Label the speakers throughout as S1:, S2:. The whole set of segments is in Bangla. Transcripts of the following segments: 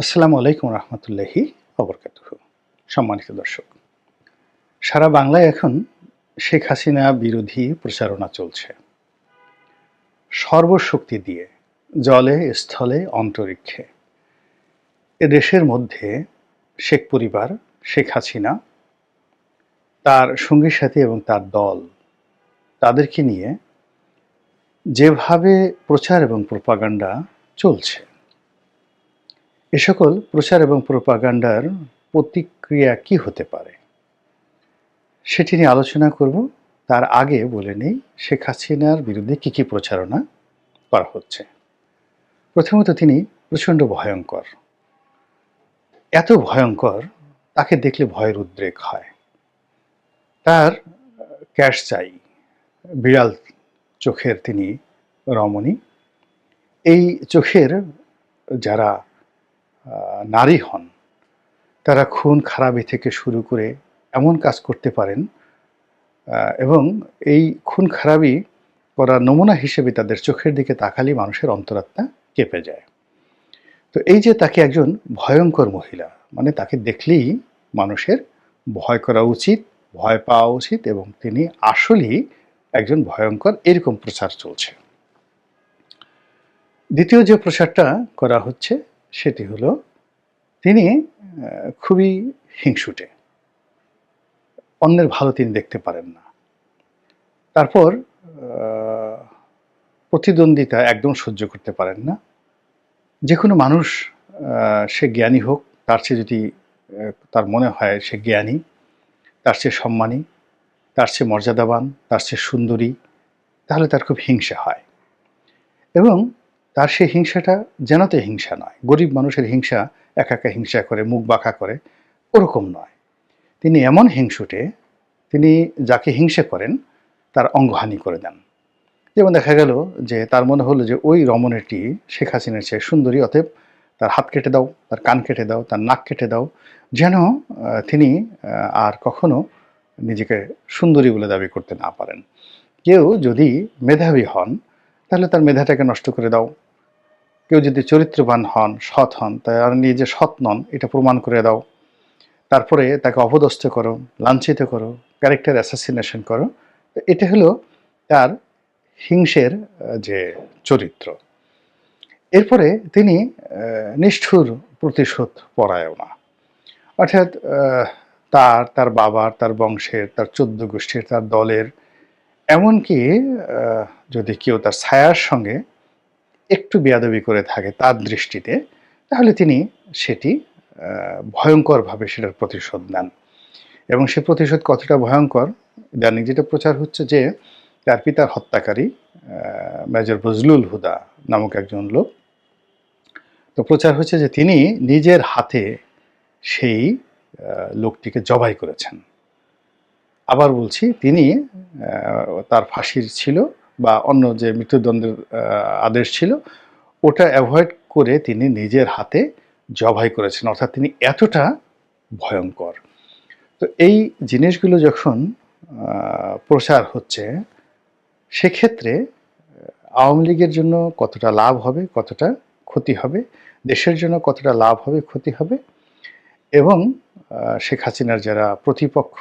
S1: আসসালামু আলাইকুম রহমতুল্লাহি অবরকাত সম্মানিত দর্শক, সারা বাংলায় এখন শেখ হাসিনা বিরোধী প্রচারণা চলছে। সর্বশক্তি দিয়ে, জলে, স্থলে, অন্তরিক্ষে। এ দেশের মধ্যে শেখ পরিবার, শেখ হাসিনা, তার সঙ্গী সাথী এবং তার দল, তাদেরকে নিয়ে যেভাবে প্রচার এবং প্রপাগান্ডা চলছে এ সকল প্রচার এবং প্রোপাগান্ডার প্রতিক্রিয়া কি হতে পারে? সেটি নিয়ে আলোচনা করব। তার আগে বলে নেই, শেখ হাসিনার বিরুদ্ধে কী কী প্রচারণা করা হচ্ছে? প্রথমত তিনি প্রচণ্ড ভয়ঙ্কর। এত ভয়ঙ্কর, তাকে দেখলে ভয়ের উদ্রেক হয়। তার ক্যাশ চাই, বিড়াল চোখের তিনি রমণী। এই চোখের যারা নারী হন, তারা খুন খারাপি থেকে শুরু করে এমন কাজ করতে পারেন এবং এই খুন খারাপি করার নমুনা হিসেবে তাদের চোখের দিকে তাকালেই মানুষের অন্তরাত্মা কেঁপে যায়। তো এই যে তাকে একজন ভয়ঙ্কর মহিলা মানে তাকে দেখলেই মানুষের ভয় করা উচিত, ভয় পাওয়া উচিত এবং তিনি আসলেই একজন ভয়ঙ্কর, এরকম প্রচার চলছে। দ্বিতীয় যে প্রচারটা করা হচ্ছে সেটি হলো, তিনি খুবই হিংসুটে। অন্যের ভালো তিনি দেখতে পারেন না। তারপর প্রতিদ্বন্দ্বিতা একদম সহ্য করতে পারেন না। যে কোনো মানুষ সে জ্ঞানী হোক, তার চেয়ে যদি তার মনে হয় সে জ্ঞানী, তার চেয়ে সম্মানী, তার চেয়ে মর্যাদাবান, তার চেয়ে সুন্দরী, তাহলে তার খুব হিংসা হয়। এবং তার সেই হিংসাটা যেনতে হিংসা নয়। গরিব মানুষের হিংসা, একা একা হিংসা করে, মুখ বাঁকা করে, ওরকম নয়। তিনি এমন হিংসুটে, তিনি যাকে হিংসা করেন, তার অঙ্গহানি করে দেন। যেমন দেখা গেল যে তার মনে হলো যে ওই রমণীটি শেখ হাসিনার চেয়ে সুন্দরী, অতএব তার হাত কেটে দাও, তার কান কেটে দাও, তার নাক কেটে দাও, যেন তিনি আর কখনো নিজেকে সুন্দরী বলে দাবি করতে না পারেন। কেউ যদি মেধাবী হন তাহলে তার মেধাটাকে নষ্ট করে দাও। কেউ যদি চরিত্রবান হন, সৎ হন তার নিজে সৎ নন, এটা প্রমাণ করে দাও। তারপরে তাকে অপদস্থ করো, লাঞ্ছিত করো ক্যারেক্টার অ্যাসাসিনেশন করো। এটা হলো তার হিংসের যে চরিত্র। এরপরে তিনি নিষ্ঠুর প্রতিশোধ পরায়ণা অর্থাৎ তার তার বাবার, তার বংশের, তার চোদ্দ গোষ্ঠীর, তার দলের এমনকি যদি কেউ তার ছায়ার সঙ্গে একটু বেয়াদবি করে থাকে তার দৃষ্টিতে, তাহলে তিনি সেটি ভয়ঙ্করভাবে সেটার প্রতিশোধ নেন। এবং সে প্রতিশোধ কতটা ভয়ঙ্কর, ইদানিং যেটা প্রচার হচ্ছে যে, তার পিতার হত্যাকারী মেজর বজলুল হুদা নামক একজন লোক, তো প্রচার হচ্ছে যে তিনি নিজের হাতে সেই লোকটিকে জবাই করেছেন। আবার বলছি, তিনি তার ফাঁসির ছিল বা অন্য যে মৃত্যুদণ্ডের আদেশ ছিল, ওটা অ্যাভয়েড করে তিনি নিজের হাতে জবাই করেছেন। অর্থাৎ তিনি এতটা ভয়ঙ্কর। তো এই জিনিসগুলো যখন প্রচার হচ্ছে, সেক্ষেত্রে আওয়ামী লীগের জন্য কতটা লাভ হবে, কতটা ক্ষতি হবে, দেশের জন্য কতটা লাভ হবে, ক্ষতি হবে, এবং শেখ হাসিনার যারা প্রতিপক্ষ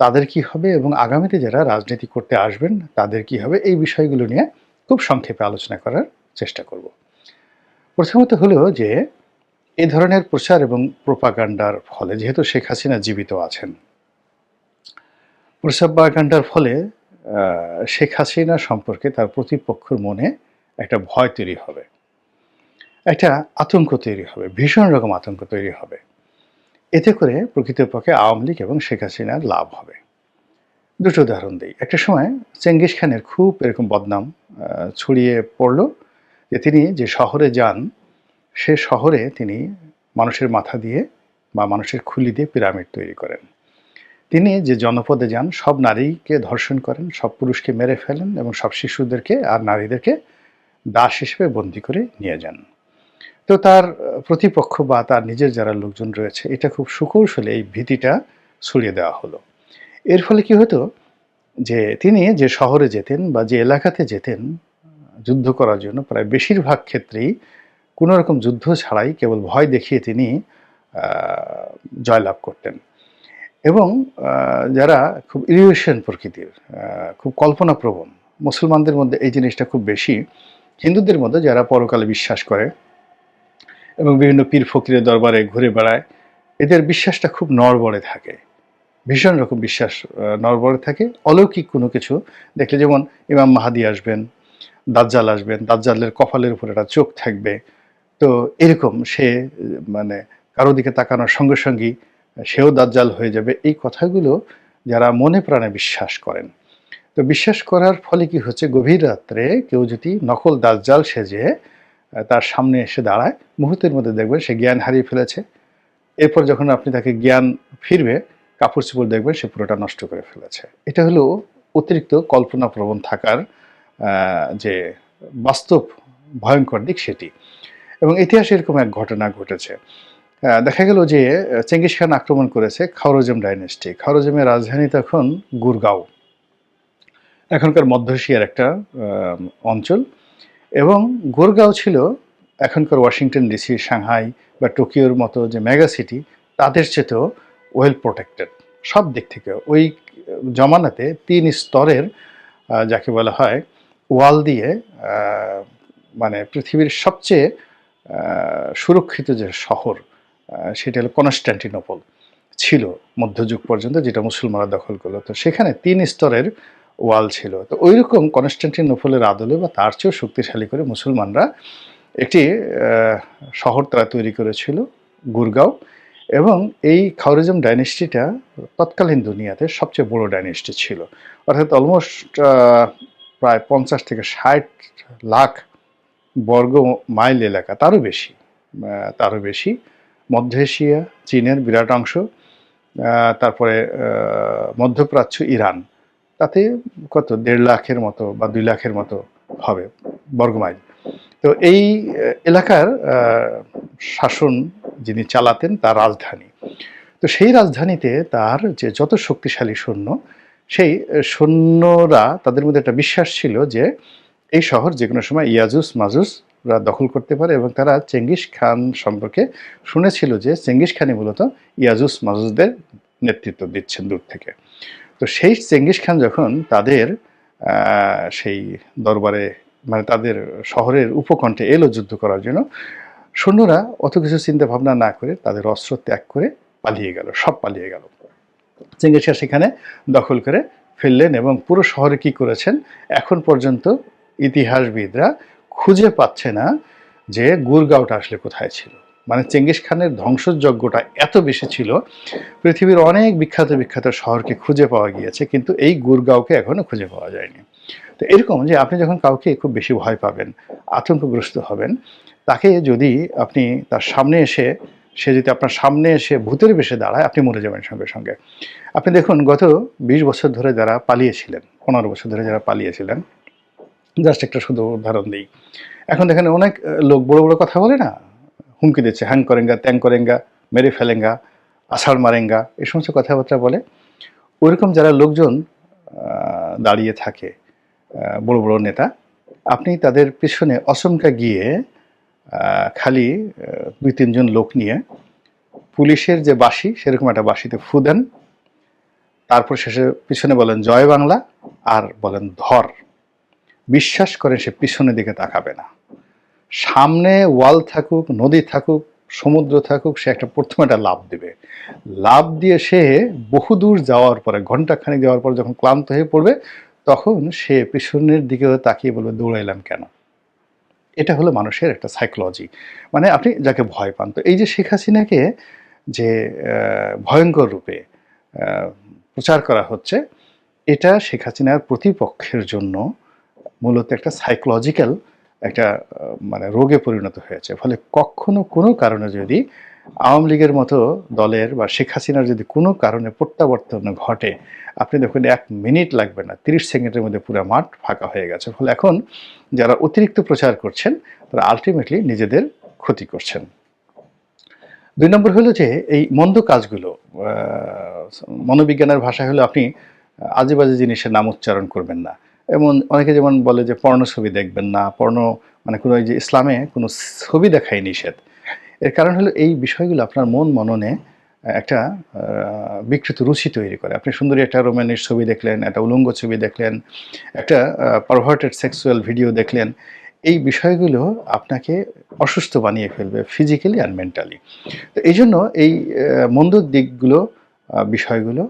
S1: তাদের কি হবে এবং আগামীতে যারা রাজনীতি করতে আসবেন, তাদের কি হবে? এই বিষয়গুলো নিয়ে খুব সংক্ষেপে আলোচনা করার চেষ্টা করব। প্রথমত হলো যে, এ ধরনের প্রচার এবং প্রোপাগান্ডার ফলে, যেহেতু শেখ হাসিনা জীবিত আছেন, প্রোপাগান্ডার ফলে শেখ হাসিনা সম্পর্কে তার প্রতিপক্ষের মনে একটা ভয় তৈরি হবে, একটা আতঙ্ক তৈরি হবে, ভীষণ রকম আতঙ্ক তৈরি হবে। এতে করে প্রকৃতপক্ষে আওয়ামী লীগ এবং শেখ হাসিনার লাভ হবে। দুটো উদাহরণ দিই। একটা সময় চেঙ্গিস খানের খুব এরকম বদনাম ছড়িয়ে পড়ল যে তিনি যে শহরে যান, সে শহরে তিনি মানুষের মাথা দিয়ে বা মানুষের খুলি দিয়ে পিরামিড তৈরি করেন। তিনি যে জনপদে যান, সব নারীকে ধর্ষণ করেন, সব পুরুষকে মেরে ফেলেন এবং সব শিশুদেরকে আর নারীদেরকে দাস হিসেবে বন্দি করে নিয়ে যান। তো তার প্রতিপক্ষ বা তার নিজের যারা লোকজন রয়েছে, এটা খুব সুকৌশলে এই ভীতিটা ছড়িয়ে দেওয়া হলো। এর ফলে কি হতো যে তিনি যে শহরে যেতেন বা যে এলাকাতে যেতেন, যুদ্ধ করার জন্য প্রায় বেশিরভাগ ক্ষেত্রেই কোনো রকম যুদ্ধ ছাড়াই কেবল ভয় দেখিয়ে তিনি জয়লাভ করতেন। এবং যারা খুব ইরিয়েশন প্রকৃতির খুব কল্পনাপ্রবণ, মুসলমানদের মধ্যে এই জিনিসটা খুব বেশি, হিন্দুদের মধ্যে যারা পরকালে বিশ্বাস করে এবং বিভিন্ন পীর ফকিরের দরবারে ঘুরে বেড়ায়। এদের বিশ্বাসটা খুব নড়বড়ে থাকে। ভীষণ রকম বিশ্বাস নড়বড়ে থাকে। অলৌকিক কোনো কিছু দেখলে যেমন ইমাম মাহাদি আসবেন, দাজ্জাল আসবেন, দাজ্জালের কপালের উপর একটা চোখ থাকবে। তো এরকম সে মানে কারও দিকে তাকানোর সঙ্গে সঙ্গেই সেও দাজ্জাল হয়ে যাবে। এই কথাগুলো যারা মনে প্রাণে বিশ্বাস করেন। তো বিশ্বাস করার ফলে কি হচ্ছে? গভীর রাত্রে কেউ যদি নকল দাজ্জাল সেজে তার সামনে এসে দাঁড়ায়। মুহূর্তের মধ্যে দেখবেন সে জ্ঞান হারিয়ে ফেলেছে। এরপর যখন আপনি তাকে জ্ঞান ফিরবে, কাপড় চোপড় দেখবেন সে পুরোটা নষ্ট করে ফেলেছে। এটা হলো অতিরিক্ত কল্পনাপ্রবণ থাকার যে বাস্তব ভয়ঙ্কর দিক সেটি। এবং ইতিহাসে এরকম এক ঘটনা ঘটেছে। দেখা গেল যে, চেঙ্গিস খান আক্রমণ করেছে খাওরজম ডাইনেস্টি। খাওরজমের রাজধানী তখন গুরগাঁও। এখনকার মধ্য এশিয়ার একটা অঞ্চল। এবং গোরগাঁও ছিল এখনকার ওয়াশিংটন ডিসি, সাংহাই বা টোকিওর মতো যে মেগা সিটি, তাদের চেয়েও ওয়েল প্রোটেক্টেড। সব দিক থেকে ওই জমানাতে তিন স্তরের যাকে বলা হয়, ওয়াল দিয়ে মানে পৃথিবীর সবচেয়ে সুরক্ষিত যে শহর সেটা হলো কনস্ট্যান্টিনোপল ছিল মধ্যযুগ পর্যন্ত, যেটা মুসলমানরা দখল করল। তো সেখানে তিন স্তরের ওয়াল ছিল। তো ওই রকম কনস্ট্যান্টিনোপলের আদলে বা তার চেয়েও শক্তিশালী করে মুসলমানরা একটি শহর তারা তৈরি করেছিল, গুরগাঁও, এবং এই খাওরিজম ডাইনেস্টিটা তৎকালীন দুনিয়াতে সবচেয়ে বড় ডাইনেস্টি ছিল। অর্থাৎ অলমোস্ট প্রায় পঞ্চাশ থেকে ষাট লাখ বর্গ মাইল এলাকা, তারও বেশি তারও বেশি, মধ্য এশিয়া, চীনের বিরাট অংশ তারপরে মধ্যপ্রাচ্য, ইরান। তাতে কত? দেড় লাখের মতো বা দুই লাখের মতো হবে বর্গমাইল। তো এই এলাকার শাসন যিনি চালাতেন তার রাজধানী। তো সেই রাজধানীতে তার যে যত শক্তিশালী সৈন্য, সেই সৈন্যরা তাদের মধ্যে একটা বিশ্বাস ছিল যে এই শহর যে কোনো সময় ইয়াজুস মাজুসরা দখল করতে পারে এবং তারা চেঙ্গিস খান সম্পর্কে শুনেছিল যে চেঙ্গিস খানই মূলত ইয়াজুস মাজুসদের নেতৃত্ব দিচ্ছেন দূর থেকে। তো সেই চেঙ্গিস খান যখন তাদের সেই দরবারে মানে তাদের শহরের উপকণ্ঠে এলো যুদ্ধ করার জন্য, সৈন্যরা অত কিছু চিন্তা ভাবনা না করে তাদের অস্ত্র ত্যাগ করে পালিয়ে গেল, সব পালিয়ে গেল। চেঙ্গিস খান সেখানে দখল করে ফেললেন এবং পুরো শহরে কি করেছেন? এখন পর্যন্ত ইতিহাসবিদরা খুঁজে পাচ্ছে না যে গুরগাঁওটা আসলে কোথায় ছিল। মানে চেঙ্গিস খানের ধ্বংসযজ্ঞটা এত বেশি ছিল, পৃথিবীর অনেক বিখ্যাত বিখ্যাত শহরকে খুঁজে পাওয়া গিয়েছে, কিন্তু এই গুরগাঁওকে এখনও খুঁজে পাওয়া যায়নি। তো এরকম যে আপনি যখন কাউকে খুব বেশি ভয় পাবেন, আতঙ্কগ্রস্ত হবেন, তাকে যদি আপনি তার সামনে এসে, সে যদি আপনার সামনে এসে ভূতের বেশে দাঁড়ায়, আপনি মরে যাবেন সঙ্গে সঙ্গে। আপনি দেখুন, গত বিশ বছর ধরে যারা পালিয়েছিলেন, পনেরো বছর ধরে যারা পালিয়েছিলেন, জাস্ট একটা শুধু উদাহরণ দিই। এখন দেখেন অনেক লোক বড় বড় কথা বলে না? হুমকি দিচ্ছে, হ্যাং করেঙ্গা, ত্যাং করেঙ্গা, মেরে ফেলেঙ্গা, আষাঢ় মারেঙ্গা, এই সমস্ত কথাবার্তা বলে। ওইরকম যারা লোকজন দাঁড়িয়ে থাকে বড় বড় নেতা, আপনি তাদের পিছনে অচমকা গিয়ে খালি দুই তিনজন লোক নিয়ে পুলিশের যে বাঁশি, সেরকম একটা বাঁশিতে ফু দেন। তারপর শেষে পিছনে বলেন, জয় বাংলা আর বলেন, ধর। বিশ্বাস করেন সে পিছনের দিকে তাকাবে না। সামনে ওয়াল থাকুক, নদী থাকুক, সমুদ্র থাকুক, সে একটা প্রথমে একটা লাভ দেবে। লাভ দিয়ে সে বহুদূর যাওয়ার পরে ঘণ্টা খানিক যাওয়ার পরে যখন ক্লান্ত হয়ে পড়বে, তখন সে পিছনের দিকে তাকিয়ে বলবে, দৌড়াইলাম কেন? এটা হলো মানুষের একটা সাইকোলজি মানে আপনি যাকে ভয় পান, তো এই যে শেখ হাসিনাকে যে ভয়ঙ্কর রূপে প্রচার করা হচ্ছে, এটা শেখ হাসিনার প্রতিপক্ষের জন্য মূলত একটা সাইকোলজিক্যাল একটা মানে রোগে পরিণত হয়েছে। ফলে কখনো কোনো কারণে যদি আওয়ামী লীগের মতো দলের বা শেখ হাসিনার যদি কোনো কারণে প্রত্যাবর্তন ঘটে, আপনি দেখুন এক মিনিট লাগবে না, তিরিশ সেকেন্ডের মধ্যে পুরো মাঠ ফাঁকা হয়ে গেছে। ফলে এখন যারা অতিরিক্ত প্রচার করছেন, তারা আলটিমেটলি নিজেদের ক্ষতি করছেন। দুই নম্বর হলো যে, এই মন্দ কাজগুলো মনোবিজ্ঞানের ভাষায় হলো আপনি আজে বাজে জিনিসের নাম উচ্চারণ করবেন না। এমন অনেকে যেমন বলে যে পর্ণ ছবি দেখবেন না, পর্ণ মানে কোনো যে ইসলামে কোনো ছবি দেখাই নিষেধ। এর কারণ হলো এই বিষয়গুলো আপনার মন মননে একটা বিকৃত রুচি তৈরি করে। আপনি সুন্দরী একটা রোমানিক ছবি দেখলেন, একটা উলঙ্গ ছবি দেখলেন, একটা পারভার্টেড সেক্সুয়াল ভিডিও দেখলেন। এই বিষয়গুলো আপনাকে অসুস্থ বানিয়ে ফেলবে ফিজিক্যালি আর মেন্টালি তো এই জন্য এই মন্দ দিকগুলো বিষয়গুলো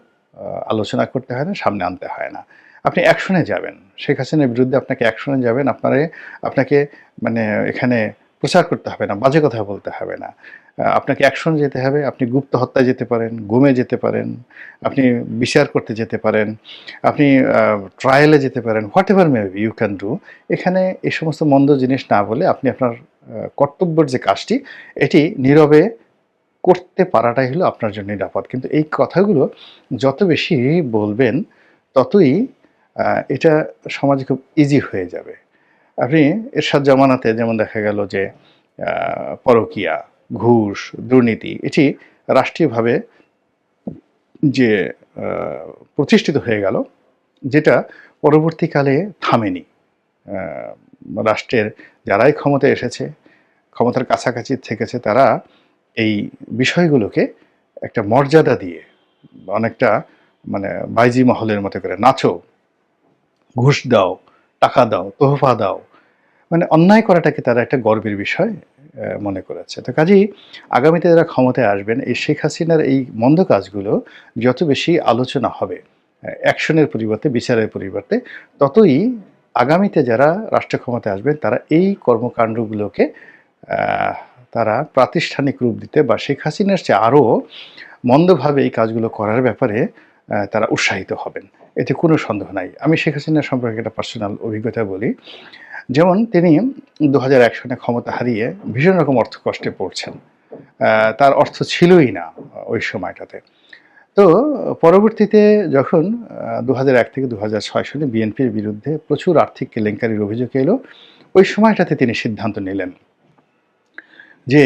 S1: আলোচনা করতে হয় না, সামনে আনতে হয় না। আপনি অ্যাকশনে যাবেন। শেখ হাসিনার বিরুদ্ধে আপনাকে অ্যাকশনে যাবেন। আপনারে, আপনাকে মানে এখানে প্রচার করতে হবে না, বাজে কথা বলতে হবে না। আপনাকে অ্যাকশন যেতে হবে, আপনি গুপ্ত হত্যায় যেতে পারেন, গুমে যেতে পারেন, আপনি বিচার করতে যেতে পারেন, আপনি ট্রায়ালে যেতে পারেন whatever may you can do এখানে এই সমস্ত মন্দ জিনিস না বলে আপনি আপনার কর্তব্যের যে কাজটি, এটি নীরবে করতে পারাটাই হলো আপনার জন্য নিরাপদ। কিন্তু এই কথাগুলো যত বেশি বলবেন, ততই এটা সমাজে খুব ইজি হয়ে যাবে। আপনি এরশাদ জামানাতে যেমন দেখা গেল যে পরকীয়া, ঘুষ, দুর্নীতি, এটি রাষ্ট্রীয়ভাবে যে প্রতিষ্ঠিত হয়ে গেল, যেটা পরবর্তীকালে থামেনি। রাষ্ট্রের যারাই ক্ষমতায় এসেছে, ক্ষমতার কাছাকাছি থেকেছে, তারা এই বিষয়গুলোকে একটা মর্যাদা দিয়ে, অনেকটা মানে বাইজি মহলের মতো করে, নাচো ঘুষ দাও, টাকা দাও, তোহফা দাও। মানে অন্যায় করাটাকে তারা একটা গর্বের বিষয় মনে করেছে। তো কাজেই আগামীতে যারা ক্ষমতায় আসবেন, এই শেখ হাসিনার এই মন্দ কাজগুলো যত বেশি আলোচনা হবে অ্যাকশনের পরিবর্তে, বিচারের পরিবর্তে, ততই আগামীতে যারা রাষ্ট্র ক্ষমতায় আসবেন, তারা এই কর্মকাণ্ডগুলোকে তারা প্রাতিষ্ঠানিক রূপ দিতে বা শেখ হাসিনার চেয়ে আরও মন্দভাবে এই কাজগুলো করার ব্যাপারে তারা উৎসাহিত হবেন। এতে কোনো সন্দেহ নাই। আমি শেখ হাসিনার সম্পর্কে একটা পার্সোনাল অভিজ্ঞতা বলি। যেমন তিনি দু হাজার এক সনে ক্ষমতা হারিয়ে ভীষণ রকম অর্থ কষ্টে পড়ছেন। তার অর্থ ছিলই না ওই সময়টাতে। তো পরবর্তীতে যখন দু এক থেকে দু ছয় সনে বিএনপির বিরুদ্ধে প্রচুর আর্থিক কেলেঙ্কারির অভিযোগ এলো, ওই সময়টাতে তিনি সিদ্ধান্ত নিলেন। যে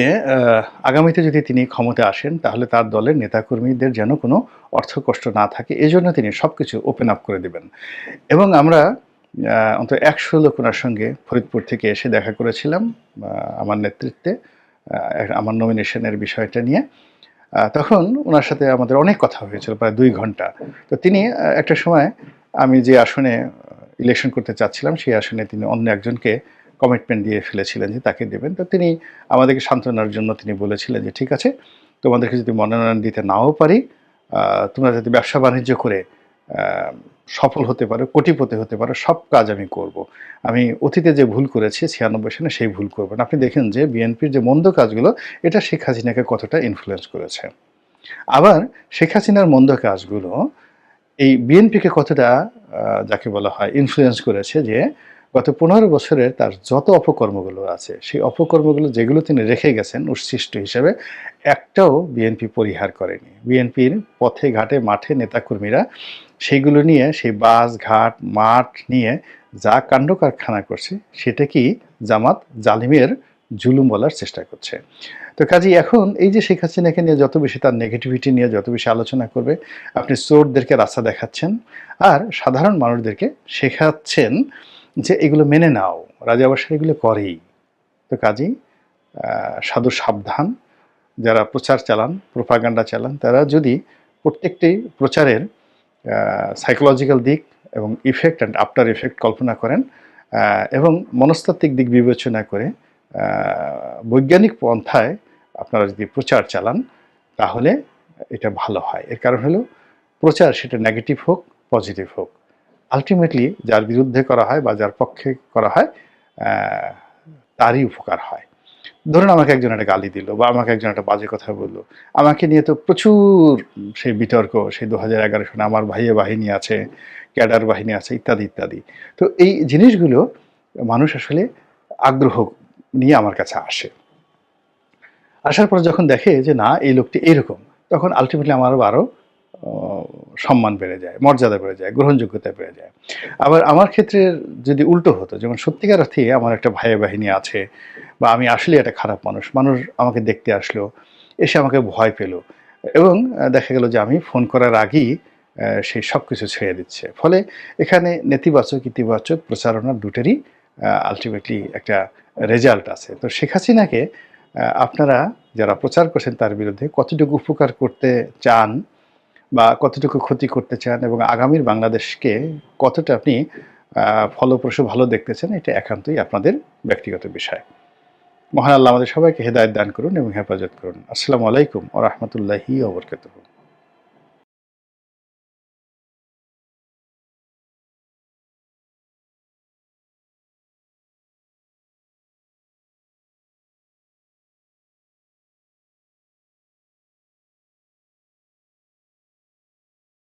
S1: আগামীতে যদি তিনি ক্ষমতা আসেন, তাহলে তার দলের নেতাকর্মীদের যেন কোনো অর্থ কষ্ট না থাকে, এজন্য তিনি সব কিছু ওপেন আপ করে দেবেন। এবং আমরা অন্তত একশো লোক ওনার সঙ্গে ফরিদপুর থেকে এসে দেখা করেছিলাম আমার নেতৃত্বে আমার নমিনেশনের বিষয়টা নিয়ে। তখন ওনার সাথে আমাদের অনেক কথা হয়েছিল, প্রায় দুই ঘণ্টা। তো তিনি একটা সময় আমি যে আসনে ইলেকশন করতে চাচ্ছিলাম, সেই আসনে তিনি অন্য একজনকে কমিটমেন্ট দিয়ে ফেলেছিলেন যে তাকে দেবেন। তো তিনি আমাদেরকে সান্ত্বনার জন্য তিনি বলেছিলেন যে, ঠিক আছে, তোমাদেরকে যদি মনোনয়ন দিতে নাও পারি তোমরা যদি ব্যবসা বাণিজ্য করে সফল হতে পারো, কোটিপতি হতে পারো, সব কাজ আমি করব। আমি অতীতে যে ভুল করেছি, ছিয়ানব্বই সালে সেই ভুল করব না। আপনি দেখেন যে বিএনপির যে মন্দ কাজগুলো, এটা শেখ হাসিনাকে কতটা ইনফ্লুয়েন্স করেছে। আবার শেখ হাসিনার মন্দ কাজগুলো, এই বিএনপিকে কতটা যাকে বলা হয় ইনফ্লুয়েন্স করেছে যে গত পনেরো বছরের তার যত অপকর্মগুলো আছে, সেই অপকর্মগুলো যেগুলো তিনি রেখে গেছেন উচ্ছিষ্ট হিসেবে, একটাও বিএনপি পরিহার করেনি। বিএনপির পথে, ঘাটে, মাঠে নেতাকর্মীরা সেইগুলো নিয়ে, সেই বাস, ঘাট, মাঠ নিয়ে যা কাণ্ড কারখানা করছে, সেটা কি জামাত জালিমের জুলুম বলার চেষ্টা করছে। তো কাজেই এখন এই যে শেখ হাসিনাকে নিয়ে যত বেশি তার নেগেটিভিটি নিয়ে যত বেশি আলোচনা করবে, আপনি চোরদেরকে রাস্তা দেখাচ্ছেন, আর সাধারণ মানুষদেরকে শেখাচ্ছেন যে এগুলো মেনে নাও রাজাবাসার এগুলো করেই। তো কাজেই সাধু সাবধান, যারা প্রচার চালান প্রোপাগান্ডা চালান, তারা যদি প্রত্যেকটি প্রচারের সাইকোলজিক্যাল দিক এবং ইফেক্ট অ্যান্ড আফটার ইফেক্ট কল্পনা করেন এবং মনস্তাত্ত্বিক দিক বিবেচনা করে বৈজ্ঞানিক পন্থায় আপনারা যদি প্রচার চালান, তাহলে এটা ভালো হয়। এর কারণ হলো, প্রচার সেটা নেগেটিভ হোক পজিটিভ হোক। আলটিমেটলি যার বিরুদ্ধে করা হয় বা যার পক্ষে করা হয় তারই উপকার হয়। ধরুন আমাকে একজন একটা গালি দিল বা আমাকে একজন একটা বাজে কথা বলল। আমাকে নিয়ে তো প্রচুর সেই বিতর্ক, সেই দু হাজার এগারো সনে আমার ভাইয়ে বাহিনী আছে, ক্যাডার বাহিনী আছে, ইত্যাদি ইত্যাদি। তো এই জিনিসগুলো মানুষ আসলে আগ্রহ নিয়ে আমার কাছে আসে। আসার পর যখন দেখে যে না, এই লোকটি এইরকম তখন আলটিমেটলি আমার আরও সম্মান বেড়ে যায়, মর্যাদা বেড়ে যায়, গ্রহণযোগ্যতা বেড়ে যায়। আবার আমার ক্ষেত্রে যদি উল্টো হতো, যেমন সত্যিকার অর্থে আমার একটা ভাই বাহিনী আছে বা আমি আসলে একটা খারাপ মানুষ মানুষ আমাকে দেখতে আসলো, এসে আমাকে ভয় পেল এবং দেখা গেল যে আমি ফোন করার আগেই সেই সব কিছু ছেড়ে দিচ্ছে। ফলে এখানে নেতিবাচক, ইতিবাচক প্রচারণা দুটেরই আলটিমেটলি একটা রেজাল্ট আছে। তো শেখ হাসিনাকে আপনারা যারা প্রচার করছেন তার বিরুদ্ধে কতটুকু উপকার করতে চান বা কতটুকু ক্ষতি করতে চান এবং আগামীর বাংলাদেশকে কতটা আপনি ফলপ্রসূ ভালো দেখতে চান, এটা একান্তই আপনাদের ব্যক্তিগত বিষয়। মহান আল্লাহ আমাদের সবাইকে হেদায়ত দান করুন এবং হেফাজত করুন। আসসালামু আলাইকুম ও রহমতুল্লাহি ওবরকাতুহ